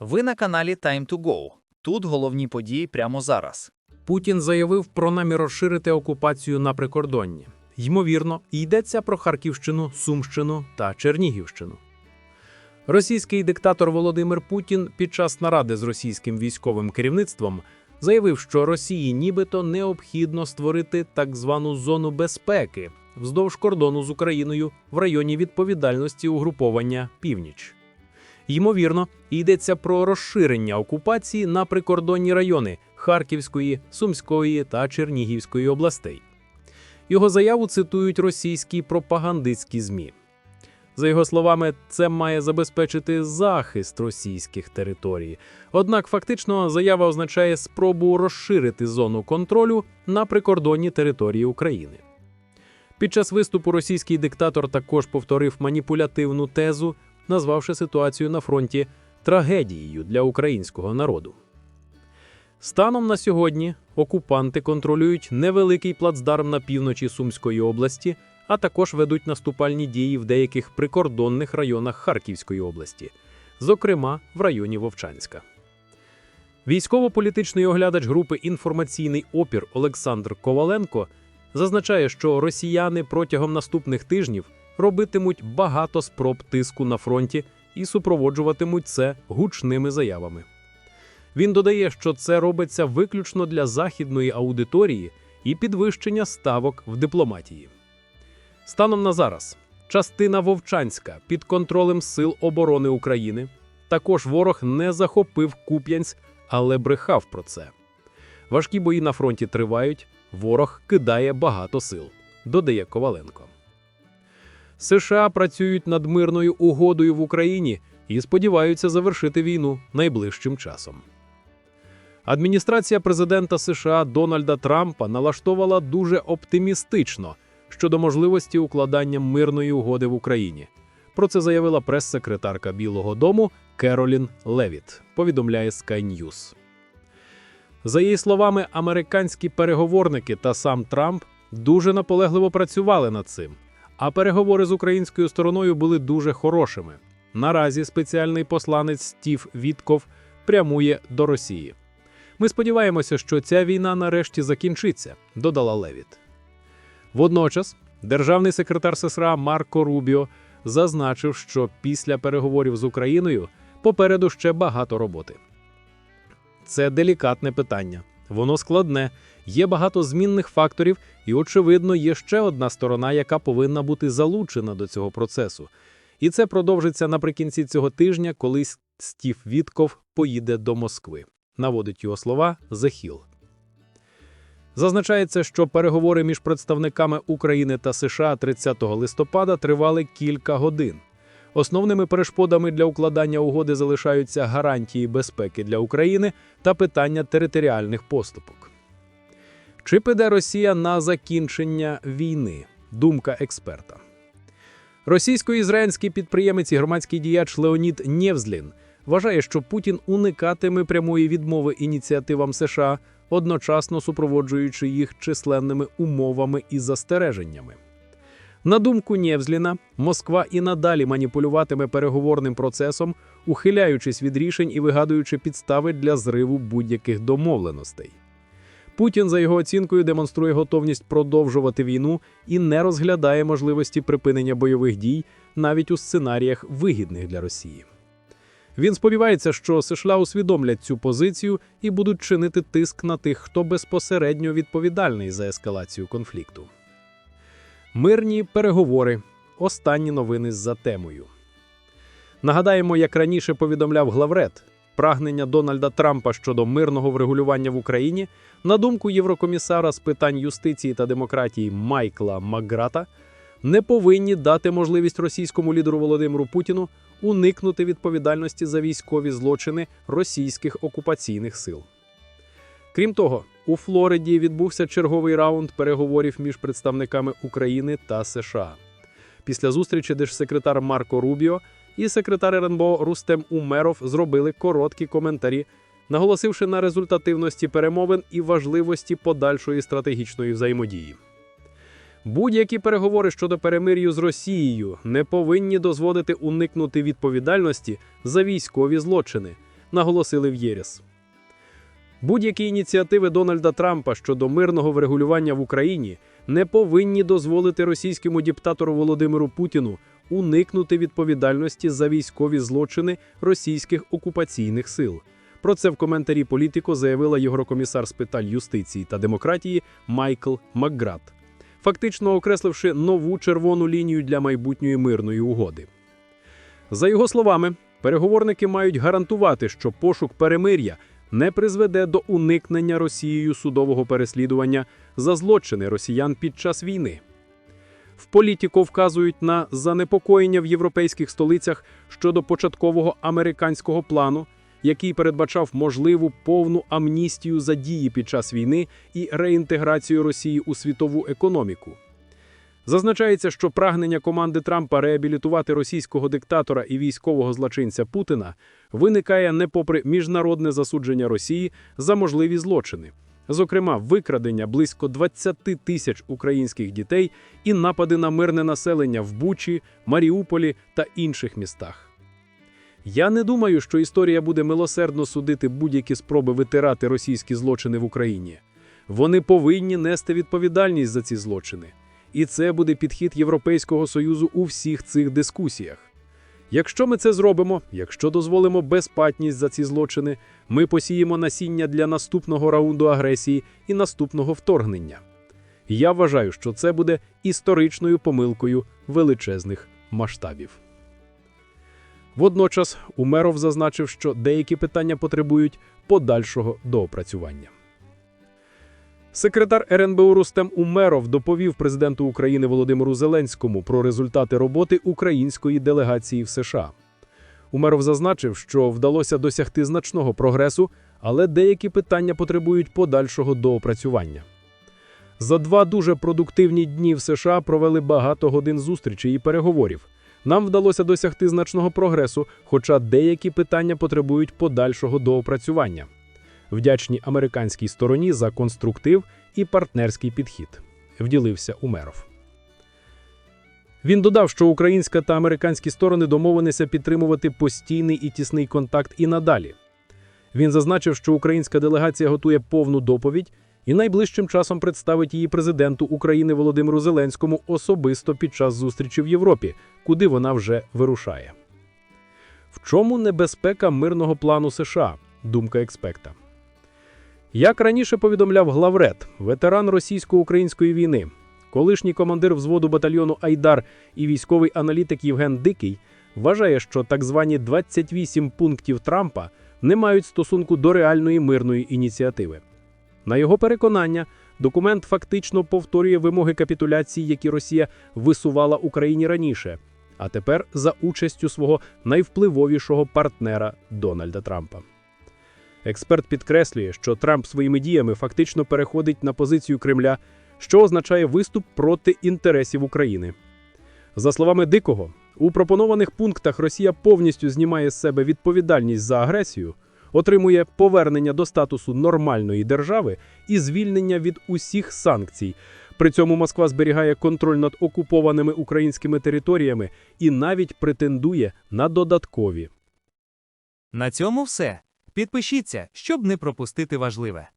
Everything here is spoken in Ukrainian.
Ви на каналі Time to Go. Тут головні події прямо зараз. Путін заявив про намір розширити окупацію на прикордонні. Ймовірно, йдеться про Харківщину, Сумщину та Чернігівщину. Російський диктатор Володимир Путін під час наради з російським військовим керівництвом заявив, що Росії нібито необхідно створити так звану зону безпеки вздовж кордону з Україною в районі відповідальності угруповання Північ. Ймовірно, йдеться про розширення окупації на прикордонні райони Харківської, Сумської та Чернігівської областей. Його заяву цитують російські пропагандистські ЗМІ. За його словами, це має забезпечити захист російських територій. Однак фактично заява означає спробу розширити зону контролю на прикордонні території України. Під час виступу російський диктатор також повторив маніпулятивну тезу, назвавши ситуацію на фронті трагедією для українського народу. Станом на сьогодні окупанти контролюють невеликий плацдарм на півночі Сумської області, а також ведуть наступальні дії в деяких прикордонних районах Харківської області, зокрема в районі Вовчанська. Військово-політичний оглядач групи Інформаційний опір Олександр Коваленко зазначає, що росіяни протягом наступних тижнів робитимуть багато спроб тиску на фронті і супроводжуватимуть це гучними заявами. Він додає, що це робиться виключно для західної аудиторії і підвищення ставок в дипломатії. Станом на зараз частина Вовчанська під контролем Сил оборони України. Також ворог не захопив Куп'янськ, але брехав про це. Важкі бої на фронті тривають, ворог кидає багато сил, додає Коваленко. США працюють над мирною угодою в Україні і сподіваються завершити війну найближчим часом. Адміністрація президента США Дональда Трампа налаштовала дуже оптимістично щодо можливості укладання мирної угоди в Україні. Про це заявила прес-секретарка Білого Дому Керолін Левіт, повідомляє Sky News. За її словами, американські переговорники та сам Трамп дуже наполегливо працювали над цим, а переговори з українською стороною були дуже хорошими. Наразі спеціальний посланець Стів Вітков прямує до Росії. Ми сподіваємося, що ця війна нарешті закінчиться, додала Левіт. Водночас, державний секретар США Марко Рубіо зазначив, що після переговорів з Україною попереду ще багато роботи. Це делікатне питання. Воно складне, є багато змінних факторів, і, очевидно, є ще одна сторона, яка повинна бути залучена до цього процесу. І це продовжиться наприкінці цього тижня, коли Стів Вітков поїде до Москви. Наводить його слова Hill. Зазначається, що переговори між представниками України та США 30 листопада тривали кілька годин. Основними перешкодами для укладання угоди залишаються гарантії безпеки для України та питання територіальних поступок. Чи піде Росія на закінчення війни? Думка експерта. Російсько-ізраїльський підприємець і громадський діяч Леонід Нєвзлін вважає, що Путін уникатиме прямої відмови ініціативам США, одночасно супроводжуючи їх численними умовами і застереженнями. На думку Нєвзліна, Москва і надалі маніпулюватиме переговорним процесом, ухиляючись від рішень і вигадуючи підстави для зриву будь-яких домовленостей. Путін, за його оцінкою, демонструє готовність продовжувати війну і не розглядає можливості припинення бойових дій навіть у сценаріях, вигідних для Росії. Він сподівається, що США усвідомлять цю позицію і будуть чинити тиск на тих, хто безпосередньо відповідальний за ескалацію конфлікту. Мирні переговори. Останні новини за темою. Нагадаємо, як раніше повідомляв главред, прагнення Дональда Трампа щодо мирного врегулювання в Україні, на думку єврокомісара з питань юстиції та демократії Майкла Макграта, не повинні дати можливість російському лідеру Володимиру Путіну уникнути відповідальності за військові злочини російських окупаційних сил. Крім того, у Флориді відбувся черговий раунд переговорів між представниками України та США. Після зустрічі держсекретар Марко Рубіо і секретар РНБО Рустем Умеров зробили короткі коментарі, наголосивши на результативності перемовин і важливості подальшої стратегічної взаємодії. Будь-які переговори щодо перемир'ю з Росією не повинні дозволити уникнути відповідальності за військові злочини, наголосили в ЄРІС. Будь-які ініціативи Дональда Трампа щодо мирного врегулювання в Україні не повинні дозволити російському диктатору Володимиру Путіну уникнути відповідальності за військові злочини російських окупаційних сил. Про це в коментарі політико заявила єврокомісар з питань юстиції та демократії Майкл Макград, фактично окресливши нову червону лінію для майбутньої мирної угоди. За його словами, переговорники мають гарантувати, що пошук перемир'я не призведе до уникнення Росією судового переслідування за злочини росіян під час війни. В політико вказують на занепокоєння в європейських столицях щодо початкового американського плану, який передбачав можливу повну амністію за дії під час війни і реінтеграцію Росії у світову економіку. Зазначається, що прагнення команди Трампа реабілітувати російського диктатора і військового злочинця Путіна виникає не попри міжнародне засудження Росії за можливі злочини, зокрема викрадення близько 20 тисяч українських дітей і напади на мирне населення в Бучі, Маріуполі та інших містах. Я не думаю, що історія буде милосердно судити будь-які спроби витирати російські злочини в Україні. Вони повинні нести відповідальність за ці злочини. І це буде підхід Європейського Союзу у всіх цих дискусіях. Якщо ми це зробимо, якщо дозволимо безпатність за ці злочини, ми посіємо насіння для наступного раунду агресії і наступного вторгнення. Я вважаю, що це буде історичною помилкою величезних масштабів. Водночас Умеров зазначив, що деякі питання потребують подальшого доопрацювання. Секретар РНБУ Рустем Умеров доповів президенту України Володимиру Зеленському про результати роботи української делегації в США. Умеров зазначив, що вдалося досягти значного прогресу, але деякі питання потребують подальшого доопрацювання. За два дуже продуктивні дні в США провели багато годин зустрічей і переговорів. Нам вдалося досягти значного прогресу, хоча деякі питання потребують подальшого доопрацювання. Вдячні американській стороні за конструктив і партнерський підхід, вділився Умеров. Він додав, що українська та американські сторони домовилися підтримувати постійний і тісний контакт і надалі. Він зазначив, що українська делегація готує повну доповідь і найближчим часом представить її президенту України Володимиру Зеленському особисто під час зустрічі в Європі, куди вона вже вирушає. В чому небезпека мирного плану США? Думка експерта. Як раніше повідомляв главред, ветеран російсько-української війни, колишній командир взводу батальйону Айдар і військовий аналітик Євген Дикий вважає, що так звані 28 пунктів Трампа не мають стосунку до реальної мирної ініціативи. На його переконання, документ фактично повторює вимоги капітуляції, які Росія висувала Україні раніше, а тепер за участю свого найвпливовішого партнера Дональда Трампа. Експерт підкреслює, що Трамп своїми діями фактично переходить на позицію Кремля, що означає виступ проти інтересів України. За словами Дикого, у пропонованих пунктах Росія повністю знімає з себе відповідальність за агресію, отримує повернення до статусу нормальної держави і звільнення від усіх санкцій. При цьому Москва зберігає контроль над окупованими українськими територіями і навіть претендує на додаткові. На цьому все. Підпишіться, щоб не пропустити важливе.